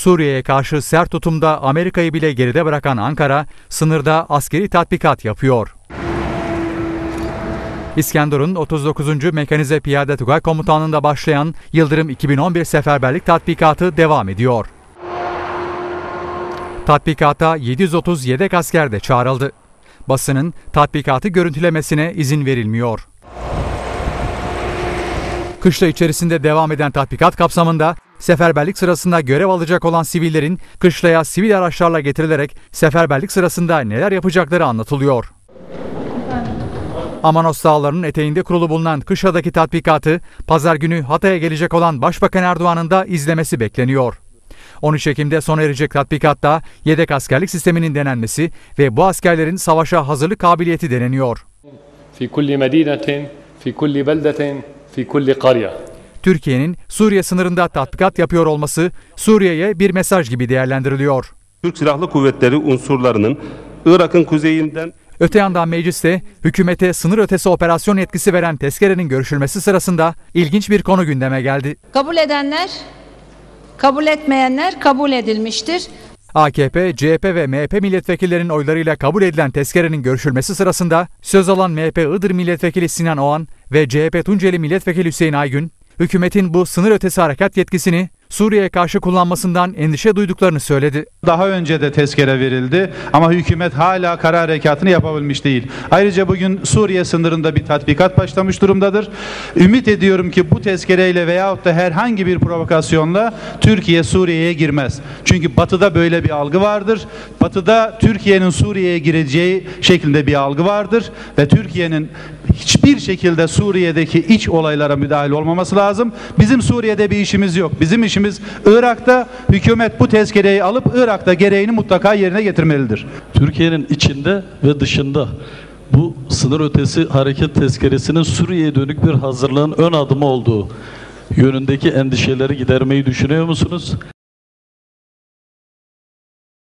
Suriye'ye karşı sert tutumda Amerika'yı bile geride bırakan Ankara, sınırda askeri tatbikat yapıyor. İskenderun 39. Mekanize Piyade Tugay Komutanlığı'nda başlayan Yıldırım 2011 seferberlik tatbikatı devam ediyor. Tatbikata 730 yedek asker de çağrıldı. Basının tatbikatı görüntülemesine izin verilmiyor. Kışla içerisinde devam eden tatbikat kapsamında seferberlik sırasında görev alacak olan sivillerin kışlaya sivil araçlarla getirilerek seferberlik sırasında neler yapacakları anlatılıyor. Amanos Dağları'nın eteğinde kurulu bulunan Kışla'daki tatbikatı pazar günü Hatay'a gelecek olan Başbakan Erdoğan'ın da izlemesi bekleniyor. 13 Ekim'de sona erecek tatbikatta yedek askerlik sisteminin denenmesi ve bu askerlerin savaşa hazırlık kabiliyeti deneniyor. في كل مدينة في كل بلدة في كل قرية Türkiye'nin Suriye sınırında tatbikat yapıyor olması Suriye'ye bir mesaj gibi değerlendiriliyor. Türk Silahlı Kuvvetleri unsurlarının Irak'ın kuzeyinden Öte yandan mecliste hükümete sınır ötesi operasyon yetkisi veren tezkerenin görüşülmesi sırasında ilginç bir konu gündeme geldi. Kabul edenler, kabul etmeyenler kabul edilmiştir. AKP, CHP ve MHP milletvekillerinin oylarıyla kabul edilen tezkerenin görüşülmesi sırasında söz alan MHP Iğdır milletvekili Sinan Oğan ve CHP Tunceli milletvekili Hüseyin Aygün, hükümetin bu sınır ötesi harekat yetkisini Suriye'ye karşı kullanmasından endişe duyduklarını söyledi. Daha önce de tezkere verildi ama hükümet hala kara harekatını yapabilmiş değil. Ayrıca bugün Suriye sınırında bir tatbikat başlamış durumdadır. Ümit ediyorum ki bu tezkereyle veyahut da herhangi bir provokasyonla Türkiye Suriye'ye girmez. Çünkü batıda böyle bir algı vardır. Batıda Türkiye'nin Suriye'ye gireceği şeklinde bir algı vardır ve Türkiye'nin hiçbir şekilde Suriye'deki iç olaylara müdahil olmaması lazım. Bizim Suriye'de bir işimiz yok. Bizim işimiz Irak'ta hükümet bu tezkereyi alıp Irak'ta gereğini mutlaka yerine getirmelidir. Türkiye'nin içinde ve dışında bu sınır ötesi hareket tezkeresinin Suriye'ye dönük bir hazırlığın ön adımı olduğu yönündeki endişeleri gidermeyi düşünüyor musunuz?